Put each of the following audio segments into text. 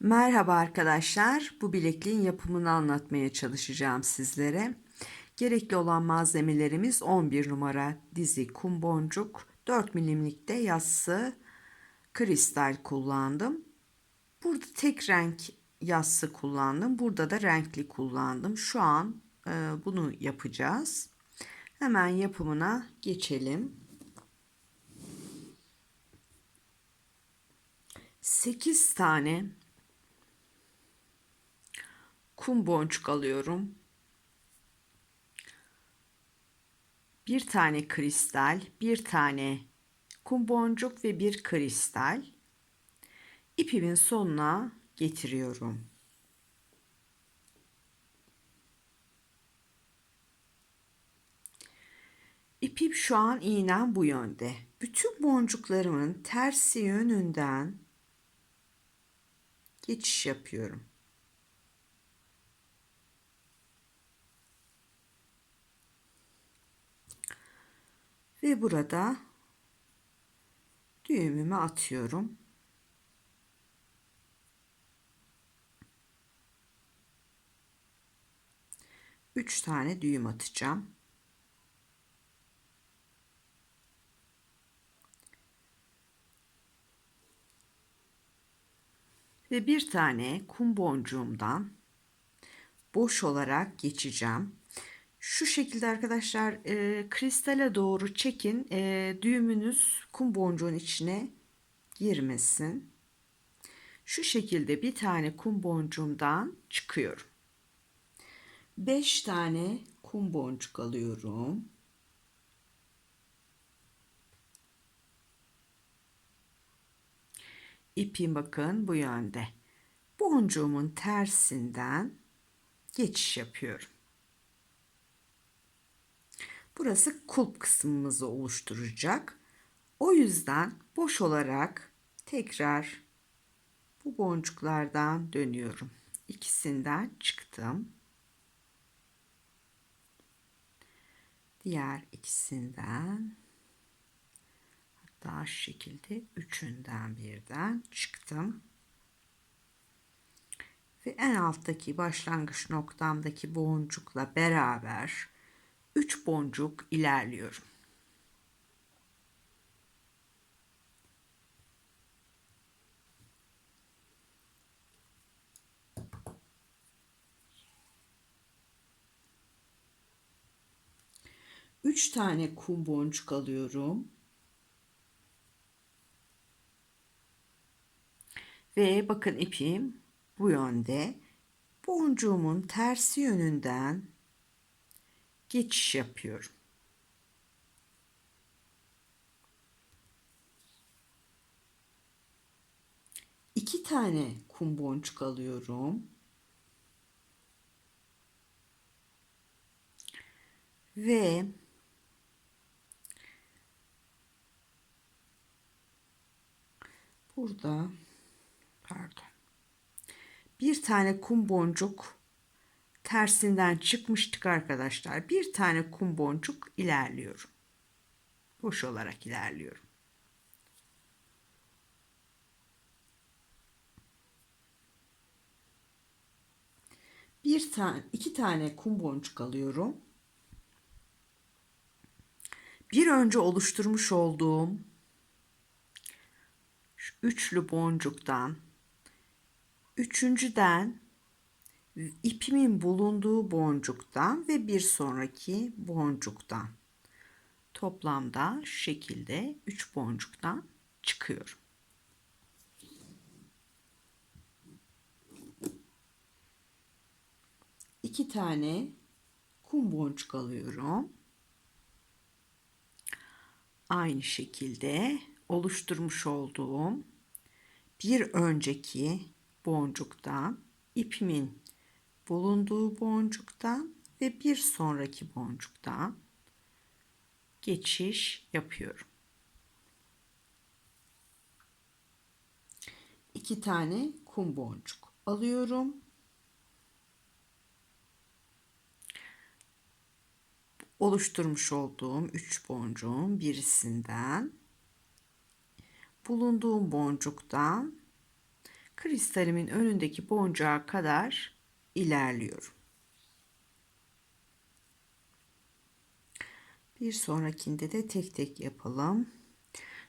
Merhaba arkadaşlar. Bu bilekliğin yapımını anlatmaya çalışacağım sizlere. Gerekli olan malzemelerimiz 11 numara dizi kum boncuk, 4 milimlikte yassı kristal kullandım. Burada tek renk yassı kullandım. Burada da renkli kullandım. Şu an e, bunu yapacağız. Hemen yapımına geçelim. 8 tane kum boncuk alıyorum. Bir tane kristal, bir tane kum boncuk ve bir kristal. İpimin sonuna getiriyorum. İpim şu an iğnem bu yönde. Bütün boncuklarımın tersi yönünden geçiş yapıyorum. Ve burada düğümümü atıyorum. Üç tane düğüm atacağım. Ve bir tane kum boncuğumdan boş olarak geçeceğim. Şu şekilde arkadaşlar e, kristale doğru çekin. E, düğümünüz kum boncuğun içine girmesin. Şu şekilde bir tane kum boncuğumdan çıkıyorum. 5 tane kum boncuk alıyorum. İpim bakın bu yönde. Boncuğumun tersinden geçiş yapıyorum. Burası kulp kısmımızı oluşturacak. O yüzden boş olarak tekrar bu boncuklardan dönüyorum. İkisinden çıktım. Diğer ikisinden hatta şu şekilde üçünden birden çıktım. Ve en alttaki başlangıç noktamdaki boncukla beraber 3 boncuk ilerliyorum. Üç tane kum boncuk alıyorum. Ve bakın ipim bu yönde. Boncuğumun tersi yönünden geçiş yapıyorum. İki tane kum boncuk alıyorum. Ve burada pardon bir tane kum boncuk tersinden çıkmıştık arkadaşlar. Bir tane kum boncuk ilerliyorum. Boş olarak ilerliyorum. Bir tane, iki tane kum boncuk alıyorum. Bir önce oluşturmuş olduğum şu üçlü boncuktan üçüncüden ipimin bulunduğu boncuktan ve bir sonraki boncuktan toplamda şekilde 3 boncuktan çıkıyorum. İki tane kum boncuk alıyorum. Aynı şekilde oluşturmuş olduğum bir önceki boncuktan ipimin bulunduğu boncuktan ve bir sonraki boncuktan geçiş yapıyorum. İki tane kum boncuk alıyorum. Oluşturmuş olduğum üç boncuğun birisinden bulunduğum boncuktan kristalimin önündeki boncuğa kadar ilerliyorum. Bir sonrakinde de tek tek yapalım.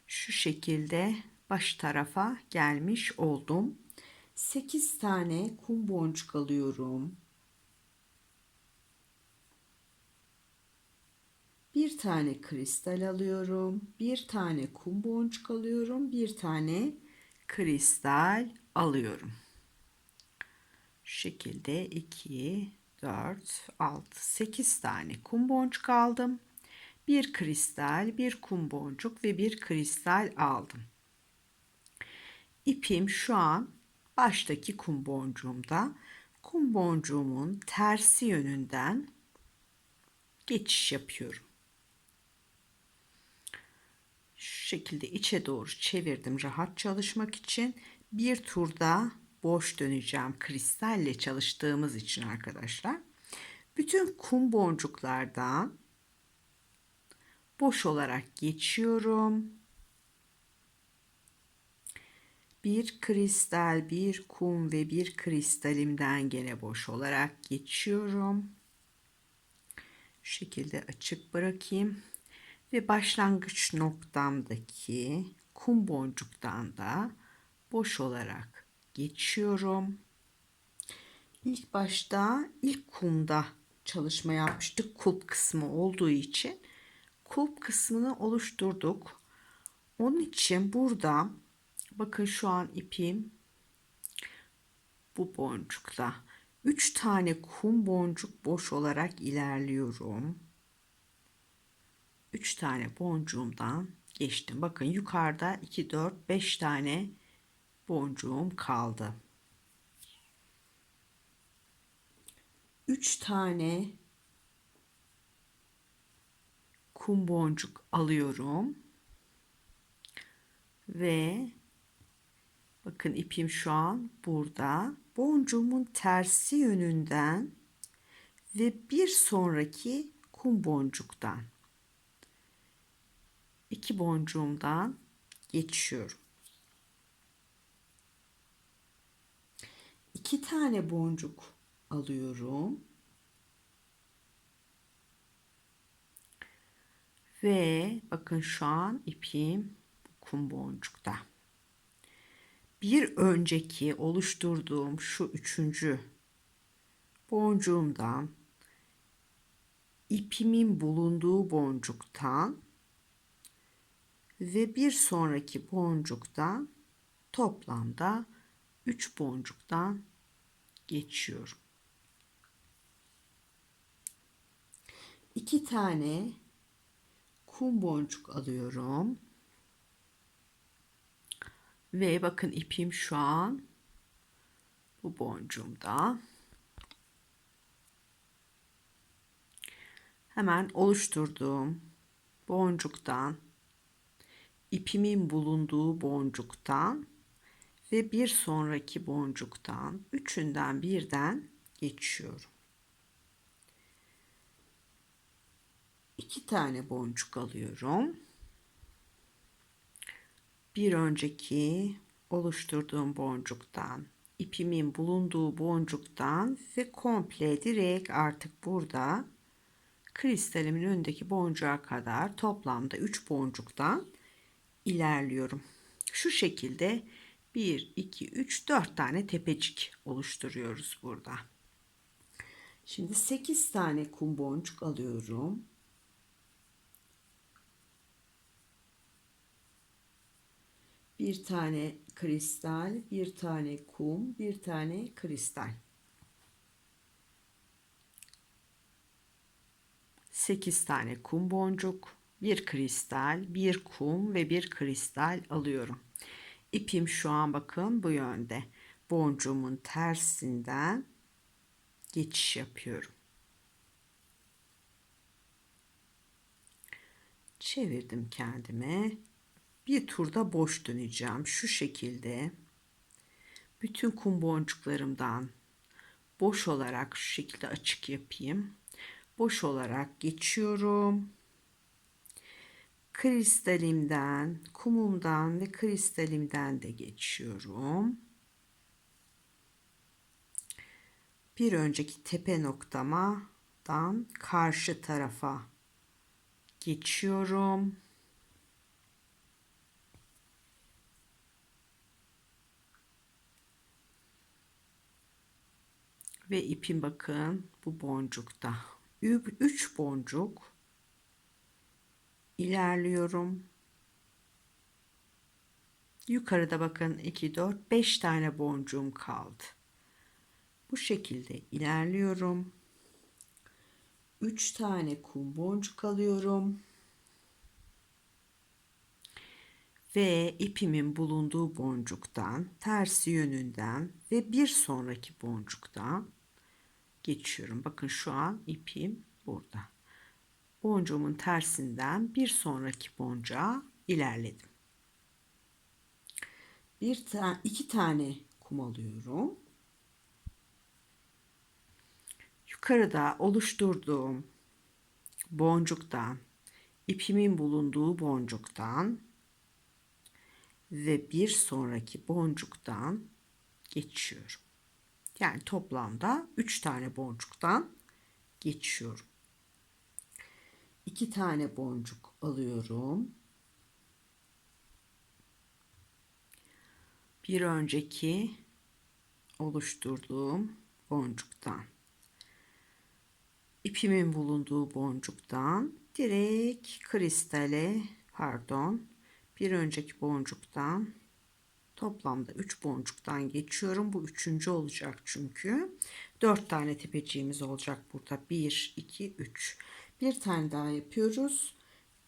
Şu şekilde baş tarafa gelmiş oldum. 8 tane kum boncuk alıyorum. Bir tane kristal alıyorum. Bir tane kum boncuk alıyorum. Bir tane kristal alıyorum. Şu şekilde 2, 4, 6, 8 tane kum boncuk aldım. Bir kristal, bir kum boncuk ve bir kristal aldım. İpim şu an baştaki kum boncuğumda. Kum boncuğumun tersi yönünden geçiş yapıyorum. Şu şekilde içe doğru çevirdim rahat çalışmak için. Bir turda boş döneceğim kristalle çalıştığımız için arkadaşlar. Bütün kum boncuklardan boş olarak geçiyorum. Bir kristal, bir kum ve bir kristalimden gene boş olarak geçiyorum. Şu şekilde açık bırakayım ve başlangıç noktamdaki kum boncuktan da boş olarak geçiyorum. İlk başta ilk kumda çalışma yapmıştık kulp kısmı olduğu için kulp kısmını oluşturduk. Onun için burada bakın şu an ipim bu boncukta. 3 tane kum boncuk boş olarak ilerliyorum. 3 tane boncuğumdan geçtim. Bakın yukarıda 2 4 5 tane boncuğum kaldı. 3 tane kum boncuk alıyorum. Ve bakın ipim şu an burada. Boncuğumun tersi yönünden ve bir sonraki kum boncuktan iki boncuğumdan geçiyorum. İki tane boncuk alıyorum. Ve bakın şu an ipim kum boncukta. Bir önceki oluşturduğum şu üçüncü boncuğumdan ipimin bulunduğu boncuktan ve bir sonraki boncuktan toplamda 3 boncuktan geçiyorum. 2 tane kum boncuk alıyorum. Ve bakın ipim şu an bu boncuğumda. Hemen oluşturduğum boncuktan ipimin bulunduğu boncuktan ve bir sonraki boncuktan üçünden birden geçiyorum. İki tane boncuk alıyorum. Bir önceki oluşturduğum boncuktan, ipimin bulunduğu boncuktan ve komple direkt artık burada kristalimin önündeki boncuğa kadar toplamda 3 boncuktan ilerliyorum. Şu şekilde 1, 2, 3, 4 tane tepecik oluşturuyoruz burada. Şimdi 8 tane kum boncuk alıyorum. Bir tane kristal, bir tane kum, bir tane kristal. 8 tane kum boncuk, bir kristal, bir kum ve bir kristal alıyorum. İpim şu an bakın bu yönde. Boncuğumun tersinden geçiş yapıyorum. Çevirdim kendime. Bir turda boş döneceğim. Şu şekilde bütün kum boncuklarımdan boş olarak şu şekilde açık yapayım. Boş olarak geçiyorum kristalimden, kumumdan ve kristalimden de geçiyorum. bir önceki tepe noktamadan karşı tarafa geçiyorum. Ve ipim bakın bu boncukta. 3 boncuk ilerliyorum. Yukarıda bakın 2 4 5 tane boncuğum kaldı. Bu şekilde ilerliyorum. 3 tane kum boncuk alıyorum. Ve ipimin bulunduğu boncuktan tersi yönünden ve bir sonraki boncuktan geçiyorum. Bakın şu an ipim burada. Boncuğumun tersinden bir sonraki boncuğa ilerledim. Bir tane, iki tane kum alıyorum. Yukarıda oluşturduğum boncuktan, ipimin bulunduğu boncuktan ve bir sonraki boncuktan geçiyorum. Yani toplamda 3 tane boncuktan geçiyorum. 2 tane boncuk alıyorum. Bir önceki oluşturduğum boncuktan ipimin bulunduğu boncuktan direkt kristale pardon bir önceki boncuktan toplamda 3 boncuktan geçiyorum. Bu üçüncü olacak çünkü. 4 tane tepeciğimiz olacak burada. 1, 2, 3. Bir tane daha yapıyoruz.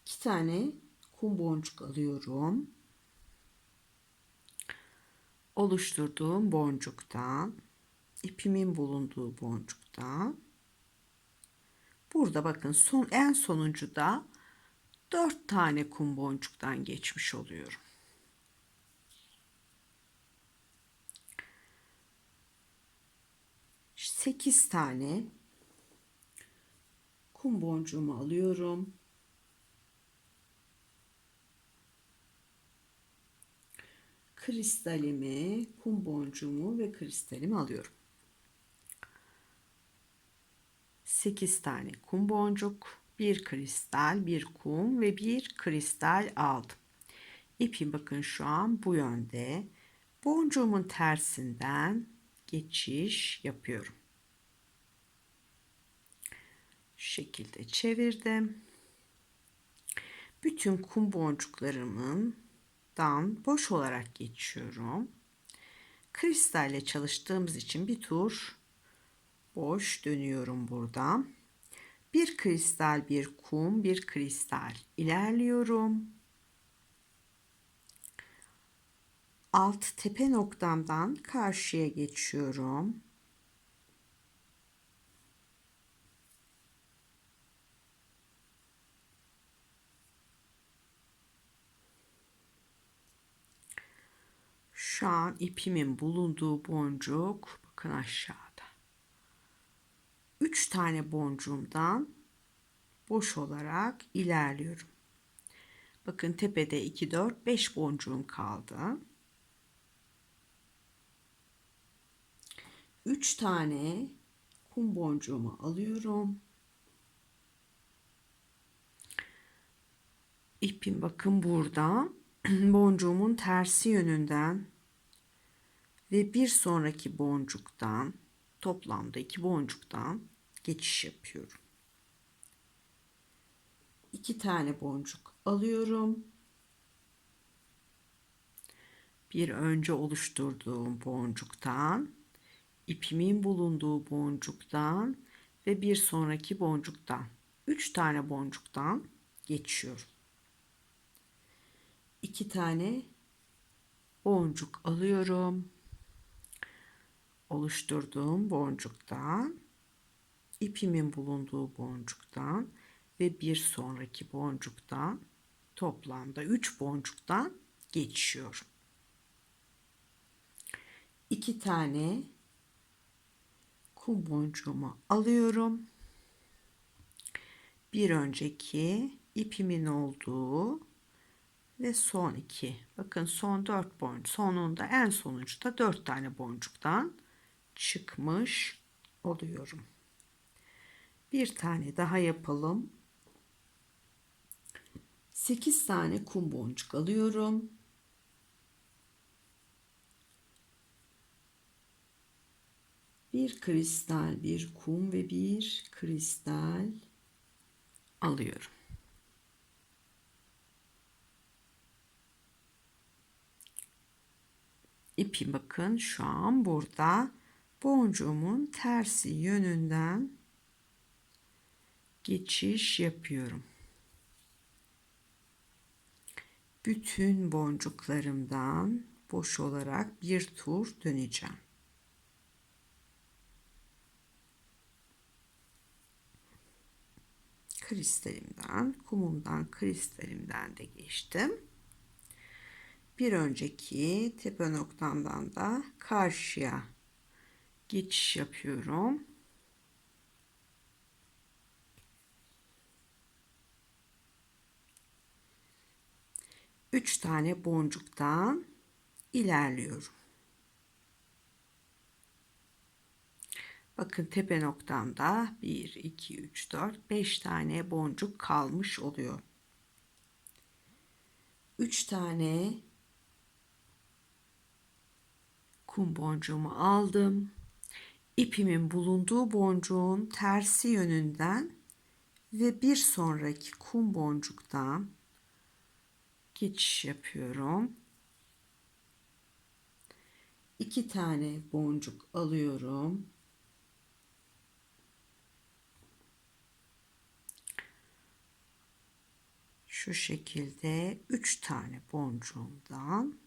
2 tane kum boncuk alıyorum. Oluşturduğum boncuktan, ipimin bulunduğu boncuktan. Burada bakın son en sonuncu da 4 tane kum boncuktan geçmiş oluyorum. Sekiz tane kum boncuğumu alıyorum. Kristalimi, kum boncuğumu ve kristalimi alıyorum. 8 tane kum boncuk, bir kristal, bir kum ve bir kristal aldım. İpim bakın şu an bu yönde. Boncuğumun tersinden geçiş yapıyorum. Şu şekilde çevirdim. Bütün kum boncuklarımın dan boş olarak geçiyorum. Kristalle çalıştığımız için bir tur boş dönüyorum burada. Bir kristal, bir kum, bir kristal ilerliyorum. Alt tepe noktamdan karşıya geçiyorum. Şu an ipimin bulunduğu boncuk bakın aşağıda. 3 tane boncuğumdan boş olarak ilerliyorum. Bakın tepede 2 4 5 boncuğum kaldı. 3 tane kum boncuğumu alıyorum. İpim bakın burada. Boncuğumun tersi yönünden ve bir sonraki boncuktan toplamda iki boncuktan geçiş yapıyorum. İki tane boncuk alıyorum. Bir önce oluşturduğum boncuktan, ipimin bulunduğu boncuktan ve bir sonraki boncuktan, üç tane boncuktan geçiyorum. İki tane boncuk alıyorum oluşturduğum boncuktan ipimin bulunduğu boncuktan ve bir sonraki boncuktan toplamda 3 boncuktan geçiyorum. 2 tane kum boncuğumu alıyorum. Bir önceki ipimin olduğu ve son iki. Bakın son dört boncuk. Sonunda en sonuçta dört tane boncuktan çıkmış oluyorum. Bir tane daha yapalım. 8 tane kum boncuk alıyorum. Bir kristal, bir kum ve bir kristal alıyorum. İpi bakın şu an burada boncuğumun tersi yönünden geçiş yapıyorum. Bütün boncuklarımdan boş olarak bir tur döneceğim. Kristalimden, kumumdan, kristalimden de geçtim. Bir önceki tepe noktamdan da karşıya geçiş yapıyorum. Üç tane boncuktan ilerliyorum. Bakın tepe noktamda 1, 2, 3, 4, 5 tane boncuk kalmış oluyor. 3 tane kum boncuğumu aldım. İpimin bulunduğu boncuğun tersi yönünden ve bir sonraki kum boncuktan geçiş yapıyorum. İki tane boncuk alıyorum. Şu şekilde üç tane boncuğumdan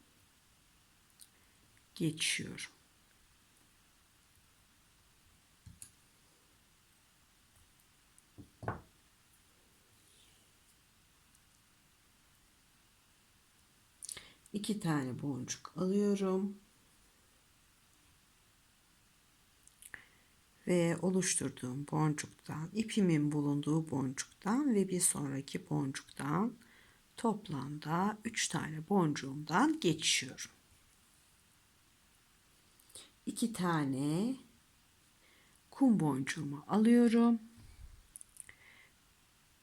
geçiyorum. İki tane boncuk alıyorum. Ve oluşturduğum boncuktan, ipimin bulunduğu boncuktan ve bir sonraki boncuktan toplamda 3 tane boncuğumdan geçiyorum. 2 tane kum boncuğumu alıyorum.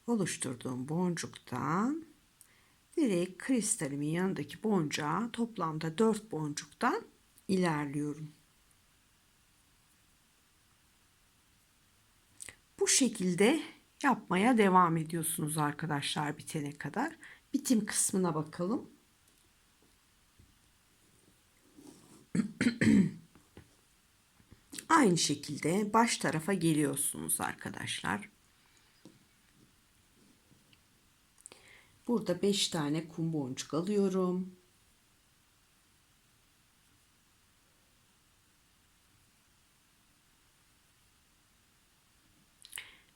Oluşturduğum boncuktan direkt kristalimin yanındaki boncuğa toplamda 4 boncuktan ilerliyorum. Bu şekilde yapmaya devam ediyorsunuz arkadaşlar bitene kadar. Bitim kısmına bakalım. Aynı şekilde baş tarafa geliyorsunuz arkadaşlar. Burada 5 tane kum boncuk alıyorum.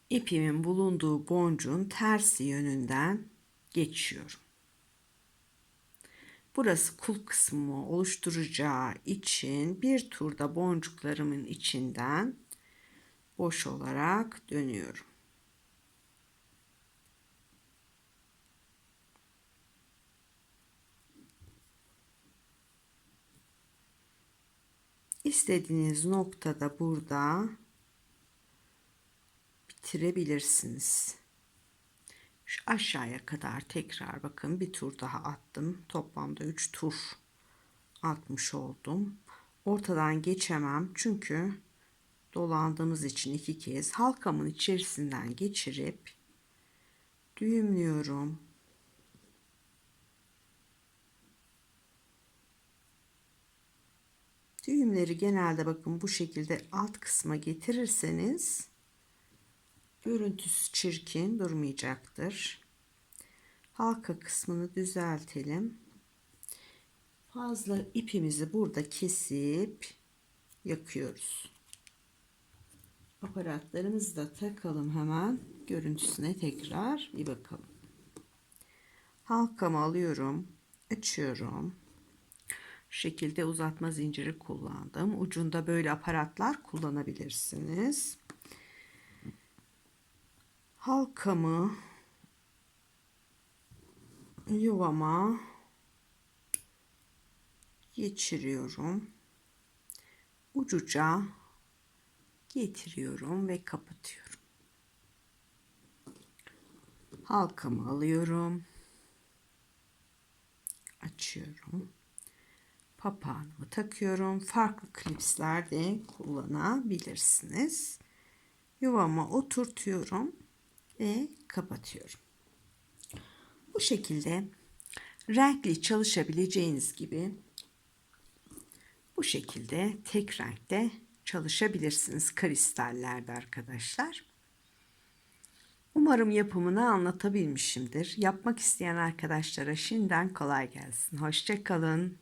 İpimin bulunduğu boncuğun tersi yönünden geçiyorum. Burası kul kısmı oluşturacağı için bir turda boncuklarımın içinden boş olarak dönüyorum. İstediğiniz noktada burada bitirebilirsiniz. Şu aşağıya kadar tekrar bakın bir tur daha attım. Toplamda 3 tur atmış oldum. Ortadan geçemem çünkü dolandığımız için iki kez halkamın içerisinden geçirip düğümlüyorum. Düğümleri genelde bakın bu şekilde alt kısma getirirseniz görüntüsü çirkin durmayacaktır. Halka kısmını düzeltelim. Fazla ipimizi burada kesip yakıyoruz. Aparatlarımızı da takalım hemen. Görüntüsüne tekrar bir bakalım. Halkamı alıyorum. Açıyorum. Şekilde uzatma zinciri kullandım. Ucunda böyle aparatlar kullanabilirsiniz halkamı yuvama geçiriyorum. Ucuca getiriyorum ve kapatıyorum. Halkamı alıyorum. Açıyorum. Papağanımı takıyorum. Farklı klipsler de kullanabilirsiniz. Yuvama oturtuyorum ve kapatıyorum. Bu şekilde renkli çalışabileceğiniz gibi bu şekilde tek renkte çalışabilirsiniz kristallerde arkadaşlar. Umarım yapımını anlatabilmişimdir. Yapmak isteyen arkadaşlara şimdiden kolay gelsin. Hoşçakalın.